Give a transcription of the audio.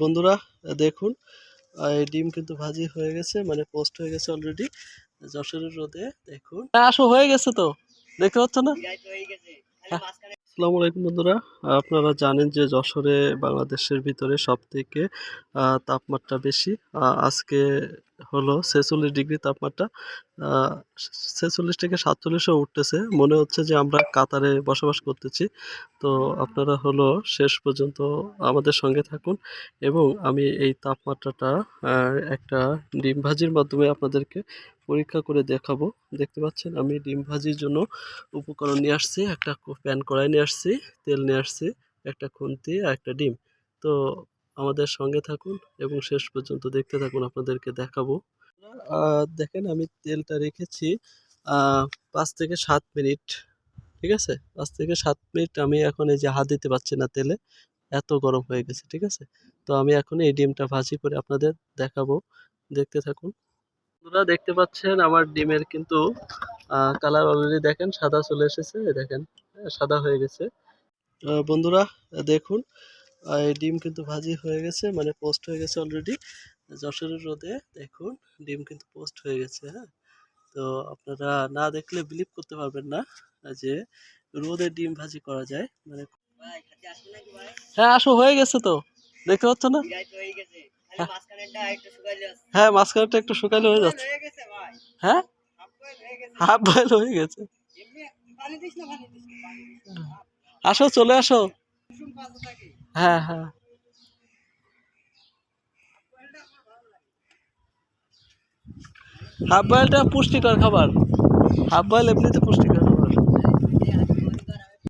বন্ধুরা দেখুন এই ডিম কিন্তু ভাজি হয়ে গেছে মানে পোস্ট হয়ে গেছে অলরেডি যশোরের রোদে দেখুন। হ্যাঁ, আসো হয়ে গেছে তো দেখতে পাচ্ছ না? আসসালামু আলাইকুম বন্ধুরা আপনারা জানেন যে যশোরে বাংলাদেশের ভিতরে সব থেকে তাপমাত্রা বেশি আজকে হলো ছেচল্লিশ ডিগ্রি তাপমাত্রা। ছেচল্লিশ থেকে সাতচল্লিশও উঠতেছে। মনে হচ্ছে যে আমরা কাতারে বসবাস করতেছি। তো আপনারা হলো শেষ পর্যন্ত আমাদের সঙ্গে থাকুন এবং আমি এই তাপমাত্রাটা একটা ডিম ভাজির মাধ্যমে আপনাদেরকে পরীক্ষা করে দেখাবো। দেখতে পাচ্ছেন, আমি ডিম ভাজির জন্য উপকরণ নিয়ে আসছি, একটা প্যান কড়াই নিয়ে আসছি, তেল নিয়ে আসছি, একটা খুন্তি আর একটা ডিম। তো আমাদের সঙ্গে থাকুন এবং শেষ পর্যন্ত দেখতে থাকুন আপনাদেরকে দেখাবো। দেখেন আমি তেলটা রেখেছি পাঁচ থেকে সাত মিনিট ঠিক আছে? পাঁচ থেকে সাত মিনিট আমি এখন এই যে হাত দিতে পারছি না তেলে এত গরম হয়ে গেছে ঠিক আছে? তো আমি এখন এই ডিমটা ভাজি করে আপনাদের দেখাবো দেখতে থাকুন। বন্ধুরা দেখতে পাচ্ছেন আমার ডিমের কিন্তু কালার অলরেডি দেখেন সাদা চলে এসেছে দেখেন হ্যাঁ, সাদা হয়ে গেছে। বন্ধুরা দেখুন এই ডিম কিন্তু ভাজি হয়ে গেছে মানে পোস্ট হয়ে গেছে অলরেডি যশোরের রোদে, দেখুন, ডিম কিন্তু পোস্ট হয়ে গেছে হ্যাঁ? তো আপনারা না দেখলে বিলিভ করতে পারবেন না যে রোদে ডিম ভাজি করা যায়। মানে হ্যাঁ আসো, হয়ে গেছে তো। দেখতে পাচ্ছ না? হ্যাঁ। মাঝখানটা একটু শুকাইলে হয়ে যাচ্ছে। হ্যাঁ? হাফ বয়েল হয়ে গেছে। আসো, চলে আসো। হ্যাঁ হ্যাঁ। হাফ বয়েলটা পুষ্টিকর খাবার। হাফ বয়েল এমনিতে পুষ্টিকর।